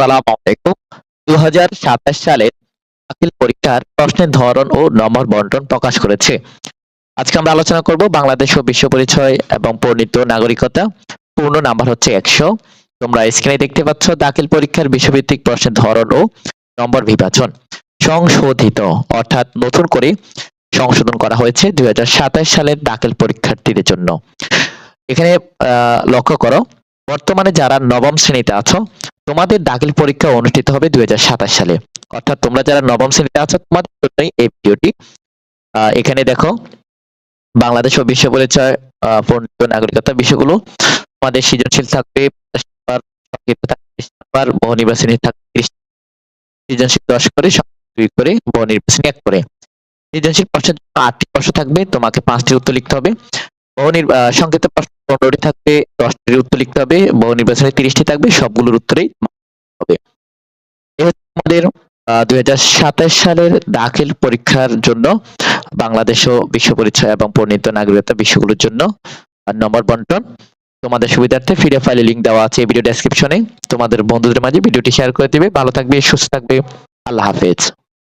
আসসালামু আলাইকুম। দু সালের দাখিল পরীক্ষার প্রশ্নের ধরন ও নম্বর বন্টন প্রকাশ করেছে। আজকে আমরা আলোচনা করব বাংলাদেশ ও বিশ্ব পরিচয় এবং পরিণত নাগরিকতা। পূর্ণ নাম্বার হচ্ছে একশো। তোমরা স্ক্রিনে দেখতে পাচ্ছ দাখিল পরীক্ষার বিষয়ভিত্তিক প্রশ্নের ধরন ও নম্বর বিভাজন। সংশোধিত, অর্থাৎ নতুন করে সংশোধন করা হয়েছে দুই হাজার সাতাশ সালের দাখিল পরীক্ষার্থীদের জন্য। এখানে লক্ষ্য করো, বর্তমানে যারা নবম শ্রেণীতে আছো তোমাদের দাখিল পরীক্ষা অনুষ্ঠিত হবে দুই সালে। অর্থাৎ তোমরা যারা নবম শ্রেণীতে আছো, তোমাদের জন্যই এই ভিডিওটি। এখানে দেখো, বাংলাদেশ ও বিশ্ব পরিচয় পরিণত নাগরিকতা বিষয়গুলো। তোমাদের সৃজনশীল থাকবে বহু থাকবে সংক্ষিপ্ত প্রশ্ন পনেরোটি থাকবে, দশটির উত্তর লিখতে হবে বহু নির্বাচনে তিরিশটি থাকবে, সবগুলোর উত্তরেই হবে। আমাদের দুই সালের দাখিল পরীক্ষার জন্য বাংলাদেশ ও বিশ্ব পরিচয় এবং পরিণত নাগরিকতা বিষয়গুলোর জন্য নম্বর বন্টন। তোমাদের সুবিধার্থে পিডিএফ ফাইলে লিংক দেওয়া আছে ভিডিও ডেসক্রিপশনে তোমাদের বন্ধুদের মাঝে ভিডিওটি শেয়ার করে দিবে। ভালো থাকবে, সুস্থ থাকবে। আল্লাহ হাফেজ।